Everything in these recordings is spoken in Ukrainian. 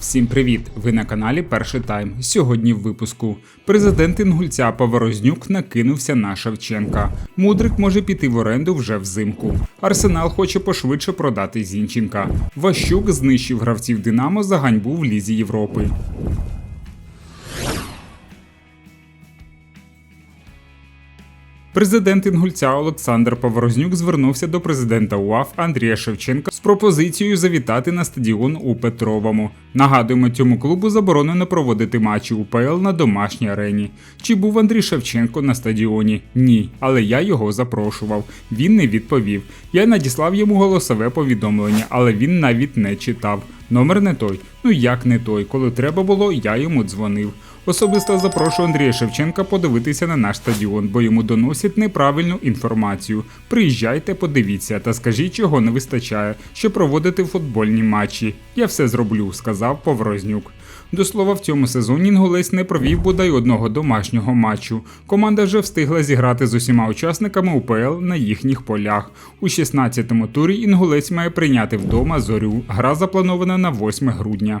Всім привіт! Ви на каналі Перший Тайм. Сьогодні в випуску. Президент Інгульця Поворознюк накинувся на Шевченка. Мудрик може піти в оренду вже взимку. Арсенал хоче пошвидше продати Зінченка. Ващук знищив гравців Динамо за ганьбу в Лізі Європи. Президент Інгульця Олександр Поворознюк звернувся до президента УАФ Андрія Шевченка з пропозицією завітати на стадіон у Петровому. Нагадуємо, цьому клубу заборонено проводити матчі УПЛ на домашній арені. Чи був Андрій Шевченко на стадіоні? Ні, але я його запрошував. Він не відповів. Я надіслав йому голосове повідомлення, але він навіть не читав. Номер не той. Ну як не той? Коли треба було, я йому дзвонив. Особисто запрошую Андрія Шевченка подивитися на наш стадіон, бо йому доносять неправильну інформацію. Приїжджайте, подивіться та скажіть, чого не вистачає, щоб проводити футбольні матчі. Я все зроблю, сказав Поврознюк. До слова, в цьому сезоні Інгулець не провів бодай одного домашнього матчу. Команда вже встигла зіграти з усіма учасниками УПЛ на їхніх полях. У 16-му турі Інгулець має прийняти вдома зорю. Гра запланована на 8 грудня.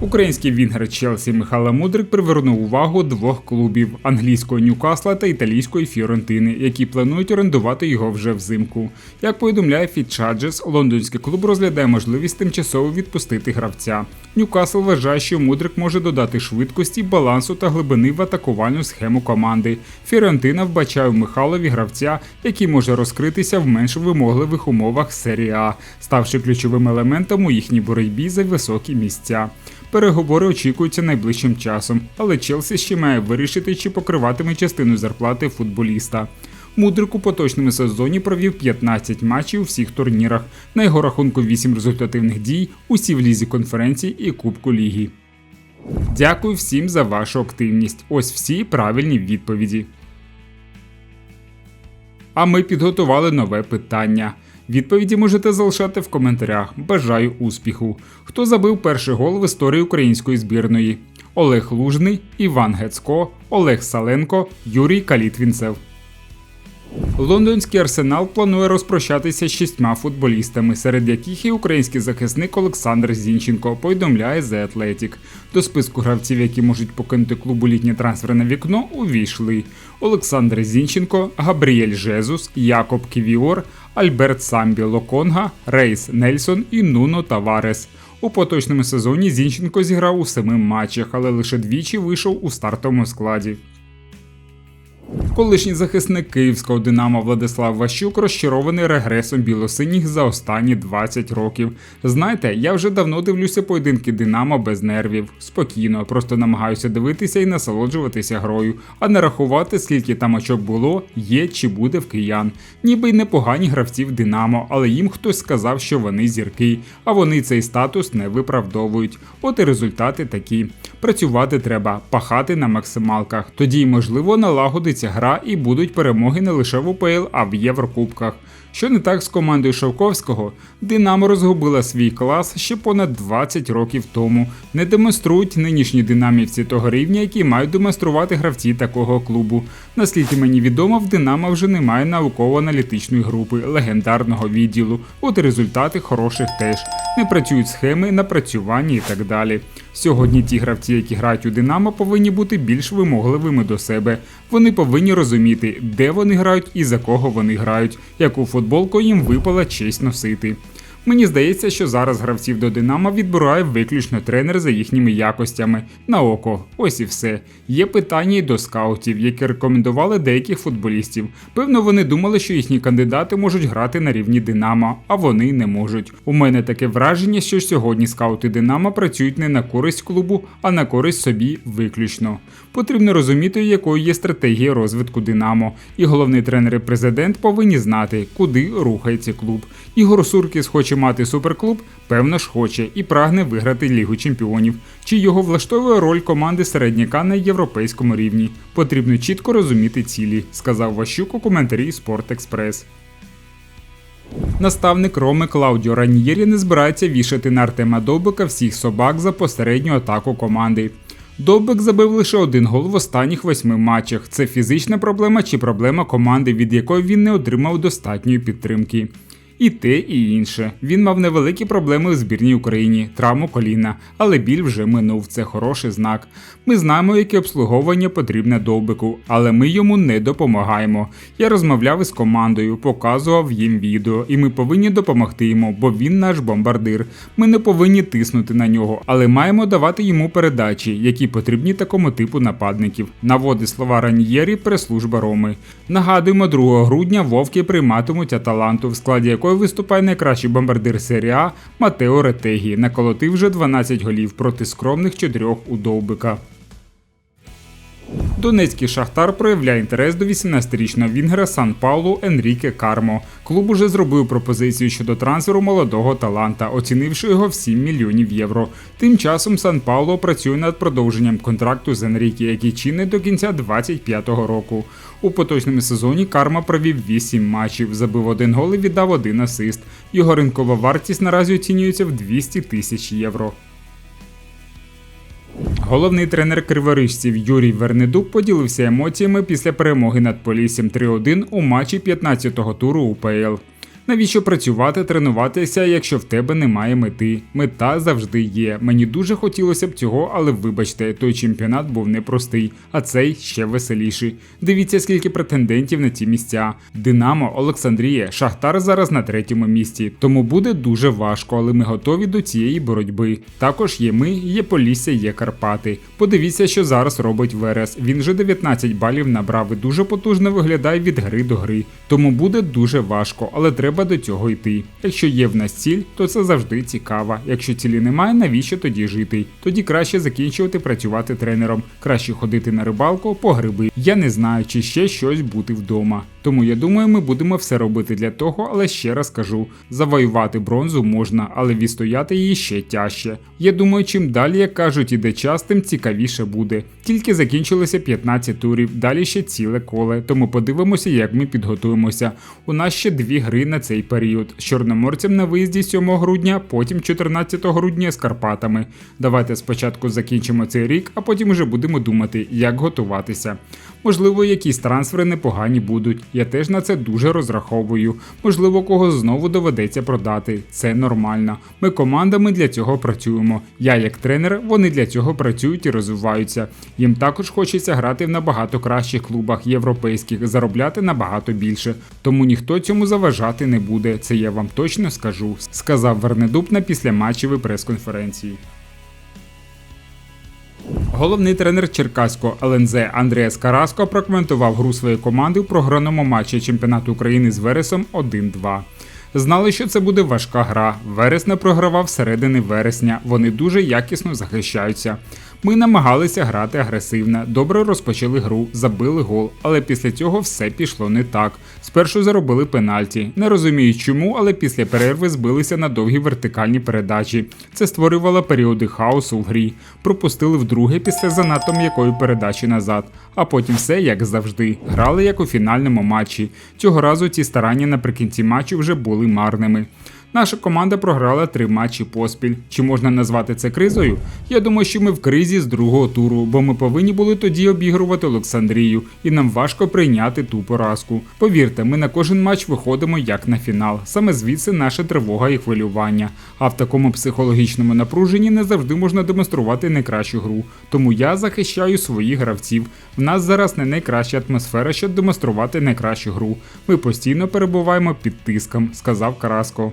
Український вінгер Челсі Михайло Мудрик привернув увагу двох клубів англійського Ньюкасла та італійської Фіорентини, які планують орендувати його вже взимку. Як повідомляє Фітчаджес, лондонський клуб розглядає можливість тимчасово відпустити гравця. Ньюкасл вважає, що Мудрик може додати швидкості, балансу та глибини в атакувальну схему команди. Фіорентина вбачає в Михайлові гравця, який може розкритися в менш вимогливих умовах серії А, ставши ключовим елементом у їхній боротьбі за високі місця. Переговори очікуються найближчим часом, але Челсі ще має вирішити, чи покриватиме частину зарплати футболіста. Мудрик у поточному сезоні провів 15 матчів у всіх турнірах. На його рахунку 8 результативних дій, усі в лізі конференції і Кубку Ліги. Дякую всім за вашу активність. Ось всі правильні відповіді. А ми підготували нове питання. Відповіді можете залишати в коментарях. Бажаю успіху. Хто забив перший гол в історії української збірної? Олег Лужний, Іван Гецько, Олег Саленко, Юрій Калітвінцев. Лондонський арсенал планує розпрощатися з шістьма футболістами, серед яких і український захисник Олександр Зінченко, повідомляє The Athletic. До списку гравців, які можуть покинути клубу літнє трансферне вікно, увійшли Олександр Зінченко, Габріель Жезус, Якоб Ківіор, Альберт Самбі Локонга, Рейс Нельсон і Нуно Таварес. У поточному сезоні Зінченко зіграв у семи матчах, але лише двічі вийшов у стартовому складі. Колишній захисник київського Динамо Владислав Ващук розчарований регресом білосиніх за останні 20 років. Знаєте, я вже давно дивлюся поєдинки Динамо без нервів. Спокійно, просто намагаюся дивитися і насолоджуватися грою, а не рахувати, скільки там очок було, є чи буде в киян. Ніби й непогані гравці в Динамо, але їм хтось сказав, що вони зірки, а вони цей статус не виправдовують. От і результати такі. Працювати треба, пахати на максималках. Тоді можливо налагодиться гра і будуть перемоги не лише в УПЛ, а в Єврокубках. Що не так з командою Шовковського, Динамо розгубила свій клас ще понад 20 років тому. Не демонструють нинішні динамівці того рівня, які мають демонструвати гравці такого клубу. Наскільки мені відомо, в Динамо вже немає науково-аналітичної групи, легендарного відділу. От і результати хороших теж. Не працюють схеми, напрацювання і так далі. Сьогодні ті гравці, які грають у Динамо, повинні бути більш вимогливими до себе. Вони повинні розуміти, де вони грають і за кого вони грають, яку футболку їм випала честь носити. Мені здається, що зараз гравців до Динамо відбирає виключно тренер за їхніми якостями. На око, ось і все. Є питання й до скаутів, які рекомендували деяких футболістів. Певно, вони думали, що їхні кандидати можуть грати на рівні Динамо, а вони не можуть. У мене таке враження, що сьогодні скаути Динамо працюють не на користь клубу, а на користь собі виключно. Потрібно розуміти, якою є стратегія розвитку Динамо. І головний тренер і президент повинні знати, куди рухається клуб. Ігор Суркіс хоче мати суперклуб, певно ж хоче і прагне виграти Лігу чемпіонів. Чи його влаштовує роль команди середняка на європейському рівні? Потрібно чітко розуміти цілі, сказав Ващук у коментарі Спорт. Наставник Роми Клаудіо Раньєрі не збирається вішати на Артема Довбика всіх собак за посередню атаку команди. Довбик забив лише один гол в останніх восьми матчах. Це фізична проблема чи проблема команди, від якої він не отримав достатньої підтримки. І те, і інше. Він мав невеликі проблеми у збірній Україні, травму коліна, але біль вже минув. Це хороший знак. Ми знаємо, яке обслуговування потрібне довбику, але ми йому не допомагаємо. Я розмовляв із командою, показував їм відео, і ми повинні допомогти йому, бо він наш бомбардир. Ми не повинні тиснути на нього, але маємо давати йому передачі, які потрібні такому типу нападників. Наводить слова Раньєрі прес-служба Роми. Нагадуємо, 2 грудня вовки прийматимуть Аталанту, в складі якої виступає найкращий бомбардир серії А Матео Ретегі, наколотив вже 12 голів проти скромних чотирьох у Довбика. Донецький шахтар проявляє інтерес до 18-річного вінгера Сан Паулу Енріке Кармо. Клуб уже зробив пропозицію щодо трансферу молодого таланта, оцінивши його в 7 мільйонів євро. Тим часом Сан Пауло працює над продовженням контракту з Енріке, який чинить до кінця 25-го року. У поточному сезоні Карма провів 8 матчів, забив один гол і віддав один асист. Його ринкова вартість наразі оцінюється в 200 тисяч євро. Головний тренер криворижців Юрій Вернедук поділився емоціями після перемоги над Поліссям 3-1 у матчі 15-го туру УПЛ. Навіщо працювати, тренуватися, якщо в тебе немає мети? Мета завжди є. Мені дуже хотілося б цього, але вибачте, той чемпіонат був непростий, а цей ще веселіший. Дивіться, скільки претендентів на ці місця. Динамо, Олександрія, Шахтар зараз на третьому місці, тому буде дуже важко, але ми готові до цієї боротьби. Також є ми, є Полісся, є Карпати. Подивіться, що зараз робить Верес. Він вже 19 балів набрав і дуже потужно виглядає від гри до гри. Тому буде дуже важко, але треба треба до цього йти. Якщо є в нас ціль, то це завжди цікаво. Якщо цілі немає, навіщо тоді жити? Тоді краще закінчувати працювати тренером, краще ходити на рибалку по гриби. Я не знаю, чи ще щось бути вдома. Тому я думаю, ми будемо все робити для того, але ще раз кажу: завоювати бронзу можна, але відстояти її ще тяжче. Я думаю, чим далі, як кажуть, іде час, тим цікавіше буде. Тільки закінчилося 15 турів, далі ще ціле коле, тому подивимося, як ми підготуємося. У нас ще дві гри на цей період з Чорноморцем на виїзді 7 грудня, потім 14 грудня з Карпатами. Давайте спочатку закінчимо цей рік, а потім вже будемо думати, як готуватися. Можливо, якісь трансфери непогані будуть. Я теж на це дуже розраховую. Можливо, кого знову доведеться продати. Це нормально. Ми командами для цього працюємо. Я як тренер, вони для цього працюють і розвиваються. Їм також хочеться грати в набагато кращих клубах європейських, заробляти набагато більше. Тому ніхто цьому заважати не буде. Це я вам точно скажу, сказав Вернедуб на післяматчевій прес-конференції. Головний тренер Черкаського ЛНЗ Андреас Караско прокоментував гру своєї команди в програному матчі чемпіонату України з Вересом 1-2. Знали, що це буде важка гра. Верес не програвав середини вересня. Вони дуже якісно захищаються. Ми намагалися грати агресивно, добре розпочали гру, забили гол, але після цього все пішло не так. Спершу заробили пенальті. Не розумію чому, але після перерви збилися на довгі вертикальні передачі. Це створювало періоди хаосу в грі. Пропустили вдруге після занадто м'якої передачі назад. А потім все як завжди. Грали як у фінальному матчі. Цього разу ці старання наприкінці матчу вже були марними. Наша команда програла три матчі поспіль. Чи можна назвати це кризою? Я думаю, що ми в кризі з другого туру, бо ми повинні були тоді обігрувати Олександрію, і нам важко прийняти ту поразку. Повірте, ми на кожен матч виходимо як на фінал. Саме звідси наша тривога і хвилювання. А в такому психологічному напруженні не завжди можна демонструвати найкращу гру. Тому я захищаю своїх гравців. В нас зараз не найкраща атмосфера, щоб демонструвати найкращу гру. Ми постійно перебуваємо під тиском, сказав Караско.